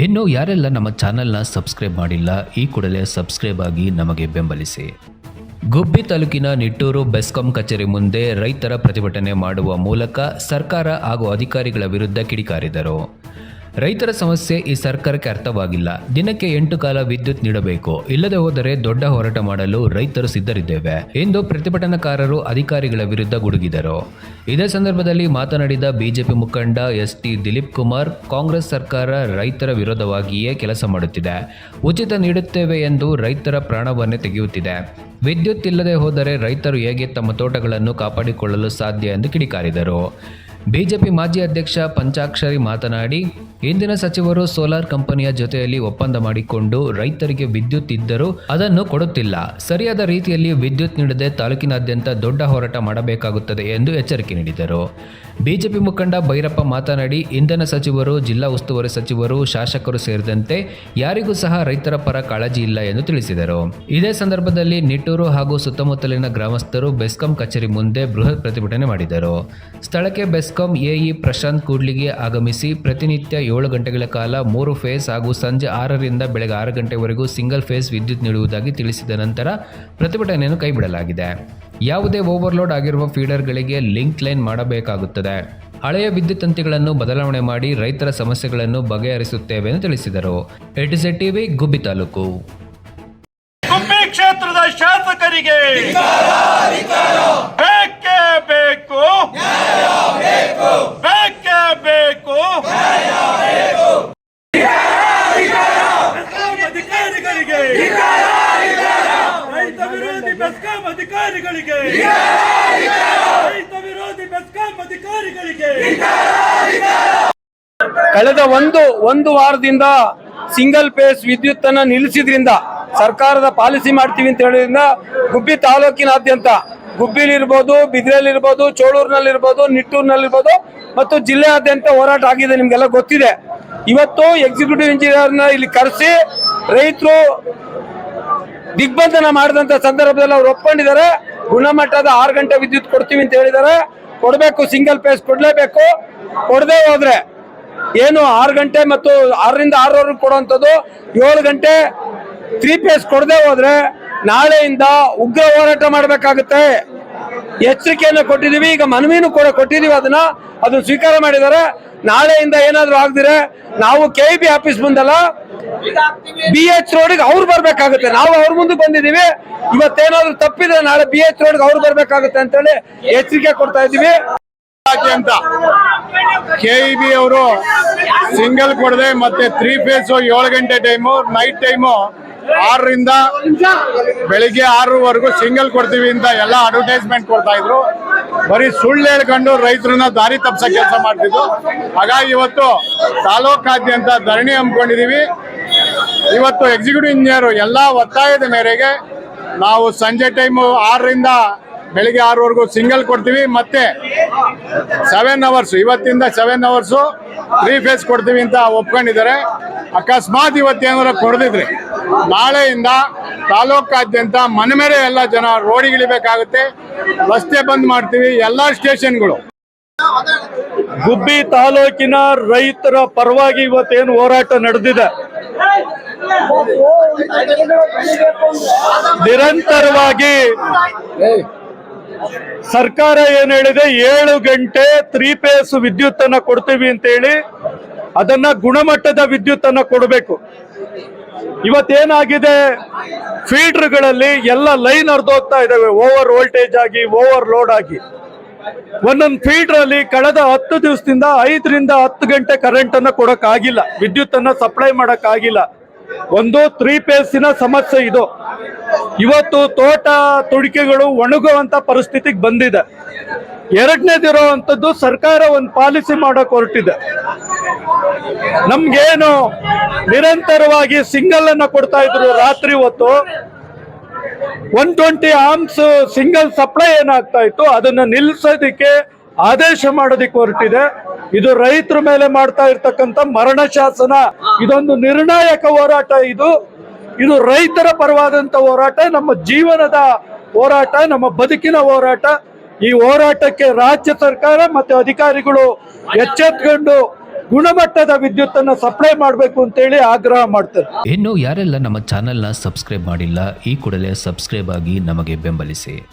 ಇನ್ನು ಯಾರೆಲ್ಲ ನಮ್ಮ ಚಾನೆಲ್ನ ಸಬ್ಸ್ಕ್ರೈಬ್ ಮಾಡಿಲ್ಲ, ಈ ಕೂಡಲೇ ಸಬ್ಸ್ಕ್ರೈಬ್ ಆಗಿ ನಮಗೆ ಬೆಂಬಲಿಸಿ. ಗುಬ್ಬಿ ತಾಲೂಕಿನ ನಿಟ್ಟೂರು ಬೆಸ್ಕಾಂ ಕಚೇರಿ ಮುಂದೆ ರೈತರ ಪ್ರತಿಭಟನೆ ಮಾಡುವ ಮೂಲಕ ಸರ್ಕಾರ ಹಾಗೂ ಅಧಿಕಾರಿಗಳ ವಿರುದ್ಧ ಕಿಡಿಕಾರಿದರು. ರೈತರ ಸಮಸ್ಯೆ ಈ ಸರ್ಕಾರಕ್ಕೆ ಅರ್ಥವಾಗಿಲ್ಲ. ದಿನಕ್ಕೆ ಎಂಟು ಕಾಲ ವಿದ್ಯುತ್ ನೀಡಬೇಕು. ಇಲ್ಲದೆ ಹೋದರೆ ದೊಡ್ಡ ಹೋರಾಟ ಮಾಡಲು ರೈತರು ಸಿದ್ಧರಿದ್ದೇವೆ ಎಂದು ಪ್ರತಿಭಟನಾಕಾರರು ಅಧಿಕಾರಿಗಳ ವಿರುದ್ಧ ಗುಡುಗಿದರು. ಇದೇ ಸಂದರ್ಭದಲ್ಲಿ ಮಾತನಾಡಿದ ಬಿಜೆಪಿ ಮುಖಂಡ ಎಸ್ ಟಿ ದಿಲೀಪ್ ಕುಮಾರ್, ಕಾಂಗ್ರೆಸ್ ಸರ್ಕಾರ ರೈತರ ವಿರೋಧವಾಗಿಯೇ ಕೆಲಸ ಮಾಡುತ್ತಿದೆ. ಉಚಿತ ನೀಡುತ್ತೇವೆ ಎಂದು ರೈತರ ಪ್ರಾಣವನ್ನೇ ತೆಗೆಯುತ್ತಿದೆ. ವಿದ್ಯುತ್ ಇಲ್ಲದೆ ಹೋದರೆ ರೈತರು ಹೇಗೆ ತಮ್ಮ ತೋಟಗಳನ್ನು ಕಾಪಾಡಿಕೊಳ್ಳಲು ಸಾಧ್ಯ ಎಂದು ಕಿಡಿಕಾರಿದರು. ಬಿಜೆಪಿ ಮಾಜಿ ಅಧ್ಯಕ್ಷ ಪಂಚಾಕ್ಷರಿ ಮಾತನಾಡಿ ಇಂದಿನ ಸಚಿವರು ಸೋಲಾರ್ ಕಂಪನಿಯ ಜೊತೆಯಲ್ಲಿ ಒಪ್ಪಂದ ಮಾಡಿಕೊಂಡು ರೈತರಿಗೆ ವಿದ್ಯುತ್ ಇದ್ದರೂ ಅದನ್ನು ಕೊಡುತ್ತಿಲ್ಲ. ಸರಿಯಾದ ರೀತಿಯಲ್ಲಿ ವಿದ್ಯುತ್ ನೀಡದೆ ತಾಲೂಕಿನಾದ್ಯಂತ ದೊಡ್ಡ ಹೋರಾಟ ಮಾಡಬೇಕಾಗುತ್ತದೆ ಎಂದು ಎಚ್ಚರಿಕೆ ನೀಡಿದರು. ಬಿಜೆಪಿ ಮುಖಂಡ ಭೈರಪ್ಪ ಮಾತನಾಡಿ, ಇಂಧನ ಸಚಿವರು, ಜಿಲ್ಲಾ ಉಸ್ತುವಾರಿ ಸಚಿವರು, ಶಾಸಕರು ಸೇರಿದಂತೆ ಯಾರಿಗೂ ಸಹ ರೈತರ ಪರ ಕಾಳಜಿ ಇಲ್ಲ ಎಂದು ತಿಳಿಸಿದರು. ಇದೇ ಸಂದರ್ಭದಲ್ಲಿ ನಿಟ್ಟೂರು ಹಾಗೂ ಸುತ್ತಮುತ್ತಲಿನ ಗ್ರಾಮಸ್ಥರು ಬೆಸ್ಕಾಂ ಕಚೇರಿ ಮುಂದೆ ಬೃಹತ್ ಪ್ರತಿಭಟನೆ ಮಾಡಿದರು. ಸ್ಥಳಕ್ಕೆ ಬೆಸ್ಕಾಂ ಎಇ ಪ್ರಶಾಂತ್ ಕೂಡ್ಲಿಗೆ ಆಗಮಿಸಿ ಪ್ರತಿನಿತ್ಯ ಏಳು ಗಂಟೆಗಳ ಕಾಲ ಮೂರು ಫೇಸ್ ಹಾಗೂ ಸಂಜೆ ಆರರಿಂದ ಬೆಳಗ್ಗೆ ಆರು ಗಂಟೆವರೆಗೂ ಸಿಂಗಲ್ ಫೇಸ್ ವಿದ್ಯುತ್ ನೀಡುವುದಾಗಿ ತಿಳಿಸಿದ ನಂತರ ಪ್ರತಿಭಟನೆಯನ್ನು ಕೈಬಿಡಲಾಗಿದೆ. ಯಾವುದೇ ಓವರ್ಲೋಡ್ ಆಗಿರುವ ಫೀಡರ್ಗಳಿಗೆ ಲಿಂಕ್ ಲೈನ್ ಮಾಡಬೇಕಾಗುತ್ತದೆ. ಹಳೆಯ ವಿದ್ಯುತ್ ತಂತಿಗಳನ್ನು ಬದಲಾವಣೆ ಮಾಡಿ ರೈತರ ಸಮಸ್ಯೆಗಳನ್ನು ಬಗೆಹರಿಸುತ್ತೇವೆ ಎಂದು ತಿಳಿಸಿದರು. ಟಿವಿ, ಗುಬ್ಬಿ ತಾಲೂಕು. ಗುಬ್ಬಿ ಕ್ಷೇತ್ರದ ಶಾಸಕರಿಗೆ ಬೇಕೇ ಬೇಕು ಬೇಕೇ ಬೇಕು ಬೆಸ್ಕಾಂ ಅಧಿಕಾರಿಗಳಿಗೆ ರೈತ ವಿರೋಧಿ ಬೆಸ್ಕಾಂ ಅಧಿಕಾರಿಗಳಿಗೆ ರೈತ ವಿರೋಧಿ ಬೆಸ್ಕಾಂ ಅಧಿಕಾರಿಗಳಿಗೆ. ಕಳೆದ ಒಂದು ಒಂದು ವಾರದಿಂದ ಸಿಂಗಲ್ ಫೇಸ್ ವಿದ್ಯುತ್ ಅನ್ನ ನಿಲ್ಲಿಸಿದ್ರಿಂದ ಸರ್ಕಾರದ ಪಾಲಿಸಿ ಮಾಡ್ತೀವಿ ಅಂತ ಹೇಳಿದ್ರಿಂದ ಗುಬ್ಬಿ ತಾಲೂಕಿನಾದ್ಯಂತ ಗುಬ್ಬಿಲಿರ್ಬೋದು ಬಿದ್ರೆಲಿರ್ಬೋದು ಚೋಳೂರ್ನಲ್ಲಿರ್ಬೋದು, ನಿಟ್ಟೂರಿನಲ್ಲಿರ್ಬೋದು ಮತ್ತು ಜಿಲ್ಲೆಯಾದ್ಯಂತ ಹೋರಾಟ ಆಗಿದೆ ನಿಮ್ಗೆಲ್ಲ ಗೊತ್ತಿದೆ. ಇವತ್ತು ಎಕ್ಸಿಕ್ಯೂಟಿವ್ ಇಂಜಿನಿಯರ್ನ ಇಲ್ಲಿ ಕರೆಸಿ ರೈತರು ದಿಗ್ಬಂಧನ ಮಾಡಿದಂತ ಸಂದರ್ಭದಲ್ಲಿ ಅವ್ರು ಒಪ್ಕೊಂಡಿದ್ದಾರೆ. ಗುಣಮಟ್ಟದ ಆರು ಗಂಟೆ ವಿದ್ಯುತ್ ಕೊಡ್ತೀವಿ ಅಂತ ಹೇಳಿದ್ದಾರೆ ಕೊಡಬೇಕು ಸಿಂಗಲ್ ಫೇಸ್ ಕೊಡಲೇಬೇಕು. ಕೊಡದೆ ಹೋದ್ರೆ ಏನು ಆರು ಗಂಟೆ ಮತ್ತು ಆರರಿಂದ ಆರವರೆಗೂ ಕೊಡುವಂಥದ್ದು, ಏಳು ಗಂಟೆ ತ್ರೀ ಪೇಸ್ ಕೊಡದೆ ಹೋದ್ರೆ ನಾಳೆಯಿಂದ ಉಗ್ರ ಹೋರಾಟ ಮಾಡಬೇಕಾಗುತ್ತೆ. ಎಚ್ಚರಿಕೆಯನ್ನು ಕೊಟ್ಟಿದೀವಿ. ಈಗ ಮನವಿನೂ ಕೂಡ ಕೊಟ್ಟಿದೀವಿ ಅದನ್ನ. ಅದು ಸ್ವೀಕಾರ ಮಾಡಿದ್ದಾರೆ. ನಾಳೆಯಿಂದ ಏನಾದ್ರು ಆಗದಿರೆ ನಾವು ಕೆ ಬಿ ಆಫೀಸ್ ಮುಂದಲ್ಲ ಬಿ ಎಚ್ ರೋಡ್ಗೆ ಅವ್ರು ಬರ್ಬೇಕಾಗುತ್ತೆ. ನಾವು ಅವ್ರ ಮುಂದೆ ಬಂದಿದೀವಿ ಇವತ್ತೇನಾದ್ರು ತಪ್ಪಿದ್ರೆ ನಾಳೆ ಬಿ ಎಚ್ ರೋಡ್ಗೆ ಅವ್ರು ಬರ್ಬೇಕಾಗುತ್ತೆ ಅಂತೇಳಿ ಎಚ್ಚರಿಕೆ ಕೊಡ್ತಾ ಇದ್ದೀವಿ. ಅಂತ? ಬಿ ಅವರು ಸಿಂಗಲ್ ಕೊಡದೆ ಮತ್ತೆ ತ್ರೀ ಫೇಸ್ ಏಳು ಗಂಟೆ ಟೈಮು ನೈಟ್ ಟೈಮು ಆರರಿಂದ ಬೆಳಿಗ್ಗೆ ಆರೂವರೆಗೂ ಸಿಂಗಲ್ ಕೊಡ್ತೀವಿ ಅಂತ ಎಲ್ಲ ಅಡ್ವರ್ಟೈಸ್ಮೆಂಟ್ ಕೊಡ್ತಾ ಇದ್ರು. ಬರೀ ಸುಳ್ಳು ಹೇಳ್ಕೊಂಡು ರೈತರನ್ನ ದಾರಿ ತಪ್ಪಿಸ ಕೆಲಸ ಮಾಡ್ತಿದ್ರು. ಹಾಗಾಗಿ ಇವತ್ತು ತಾಲೂಕಾದ್ಯಂತ ಧರಣಿ ಹಮ್ಮಿಕೊಂಡಿದ್ದೀವಿ ಇವತ್ತು ಎಕ್ಸಿಕ್ಯೂಟಿವ್ ಇಂಜಿನಿಯರ್ ಎಲ್ಲ ಒತ್ತಾಯದ ಮೇರೆಗೆ ನಾವು ಸಂಜೆ ಟೈಮು ಆರರಿಂದ ಬೆಳಿಗ್ಗೆ ಆರವರೆಗೂ ಸಿಂಗಲ್ ಕೊಡ್ತೀವಿ. ಮತ್ತೆ ಸೆವೆನ್ ಅವರ್ಸ್ ಇವತ್ತಿಂದ ಸೆವೆನ್ ಅವರ್ಸು ತ್ರೀ ಫೇಸ್ ಕೊಡ್ತೀವಿ ಅಂತ ಒಪ್ಕೊಂಡಿದ್ದಾರೆ. ಅಕಸ್ಮಾತ್ ಇವತ್ತೇನಾರ ಕೊಡದಿದ್ರೆ ನಾಳೆಯಿಂದ ತಾಲೂಕಾದ್ಯಂತ ಮನೆ ಮೇಲೆ ಎಲ್ಲ ಜನ ರೋಡಿಗಿಳಿಬೇಕಾಗುತ್ತೆ ರಸ್ತೆ ಬಂದ್ ಮಾಡ್ತೀವಿ, ಎಲ್ಲ ಸ್ಟೇಷನ್ಗಳು. ಗುಬ್ಬಿ ತಾಲೂಕಿನ ರೈತರ ಪರವಾಗಿ ಇವತ್ತೇನು ಹೋರಾಟ ನಡೆದಿದೆ. ನಿರಂತರವಾಗಿ ಸರ್ಕಾರ ಏನ್ ಹೇಳಿದೆ, ಏಳು ಗಂಟೆ ತ್ರೀ ಪೇಸ್ ವಿದ್ಯುತ್ ಅನ್ನ ಕೊಡ್ತೀವಿ ಅಂತ ಹೇಳಿ ಅದನ್ನ ಗುಣಮಟ್ಟದ ವಿದ್ಯುತ್ ಅನ್ನ ಕೊಡಬೇಕು. ಇವತ್ತೇನಾಗಿದೆ? ಫೀಡರ್ಗಳಲ್ಲಿ ಎಲ್ಲ ಲೈನ್ ಹರಿದೋಗ್ತಾ ಇದ್ದಾವೆ ಓವರ್ ವೋಲ್ಟೇಜ್ ಆಗಿ, ಓವರ್ ಲೋಡ್ ಆಗಿ. ಒಂದೊಂದು ಫೀಡರ್ ಅಲ್ಲಿ ಕಳೆದ ಹತ್ತು ದಿವಸದಿಂದ ಐದರಿಂದ ಹತ್ತು ಗಂಟೆ ಕರೆಂಟ್ ಅನ್ನ ಕೊಡಕ್ ಆಗಿಲ್ಲ ವಿದ್ಯುತ್ ಸಪ್ಲೈ ಮಾಡಕ್ ಆಗಿಲ್ಲ ಒಂದು ತ್ರೀ ಪೇಸಿನ ಸಮಸ್ಯೆ ಇದು. ಇವತ್ತು ತೋಟ ತುಡಿಕೆಗಳು ಒಣಗುವಂತ ಪರಿಸ್ಥಿತಿಗೆ ಬಂದಿದೆ. ಎರಡನೇದಿರುವಂತದ್ದು ಸರ್ಕಾರ ಒಂದು ಪಾಲಿಸಿ ಮಾಡಕ್ ಹೊರಟಿದೆ. ನಮ್ಗೇನು ನಿರಂತರವಾಗಿ ಸಿಂಗಲ್ ಅನ್ನ ಕೊಡ್ತಾ ಇದ್ರು ರಾತ್ರಿ ಹೊತ್ತು. ಒನ್ ಟ್ವೆಂಟಿ ಆರ್ಮ್ಸ್ ಸಿಂಗಲ್ ಸಪ್ಲೈ ಏನಾಗ್ತಾ ಇತ್ತು, ಅದನ್ನ ನಿಲ್ಲಿಸೋದಿಕ್ಕೆ ಆದೇಶ ಮಾಡೋದಿಕ್ಕೆ ಹೊರಟಿದೆ. ಇದು ರೈತರ ಮೇಲೆ ಮಾಡ್ತಾ ಇರ್ತಕ್ಕಂಥ ಮರಣ ಶಾಸನ. ಇದೊಂದು ನಿರ್ಣಾಯಕ ಹೋರಾಟ ಇದು. ಇದು ರೈತರ ಪರವಾದಂತ ಹೋರಾಟ, ನಮ್ಮ ಜೀವನದ ಹೋರಾಟ, ನಮ್ಮ ಬದುಕಿನ ಹೋರಾಟ. ಈ ಹೋರಾಟಕ್ಕೆ ರಾಜ್ಯ ಸರ್ಕಾರ ಮತ್ತೆ ಅಧಿಕಾರಿಗಳು ಎಚ್ಚೆತ್ಕೊಂಡು ಗುಣಮಟ್ಟದ ವಿದ್ಯುತ್ ಅನ್ನ ಸಪ್ಲೈ ಮಾಡಬೇಕು ಅಂತೇಳಿ ಆಗ್ರಹ ಮಾಡ್ತಾರೆ. ಇನ್ನು ಯಾರೆಲ್ಲ ನಮ್ಮ ಚಾನೆಲ್ನ ಸಬ್ಸ್ಕ್ರೈಬ್ ಮಾಡಿಲ್ಲ, ಈ ಕೂಡಲೇ ಸಬ್ಸ್ಕ್ರೈಬ್ ಆಗಿ ನಮಗೆ ಬೆಂಬಲಿಸಿ.